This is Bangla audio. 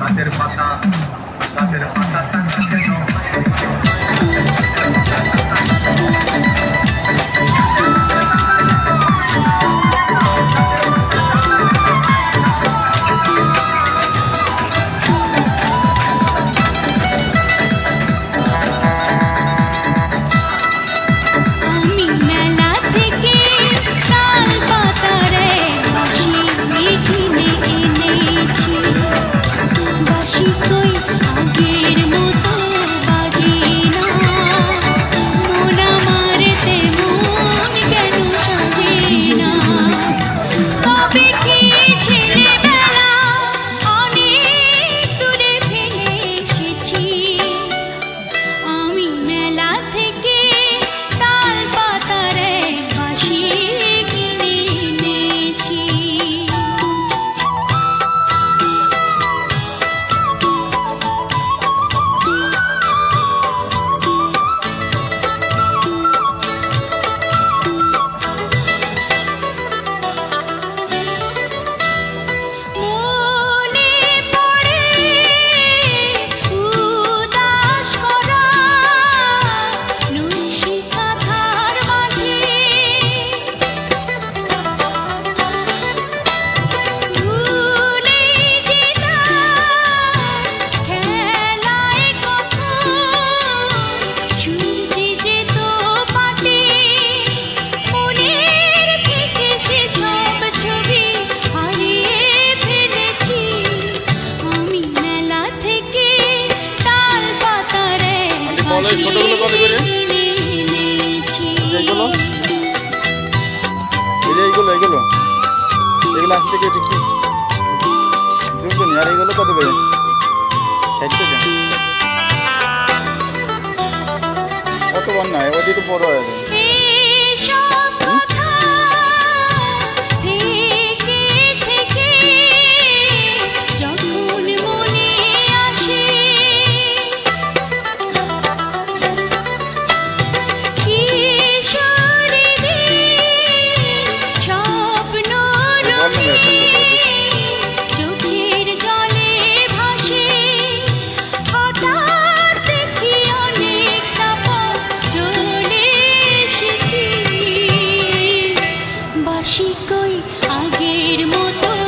গাছের পাতা গাছের পাতা বলে ছোটগুলো কত করে? এইগুলো? এই যে এইগুলো এগুলো এগুলো আশি থেকে বিক্রি। দুজন আর কত করে? ষাট টাকা। কত বন্যা? ওদিকে বড় হয়ে ঠিকই আগের মতো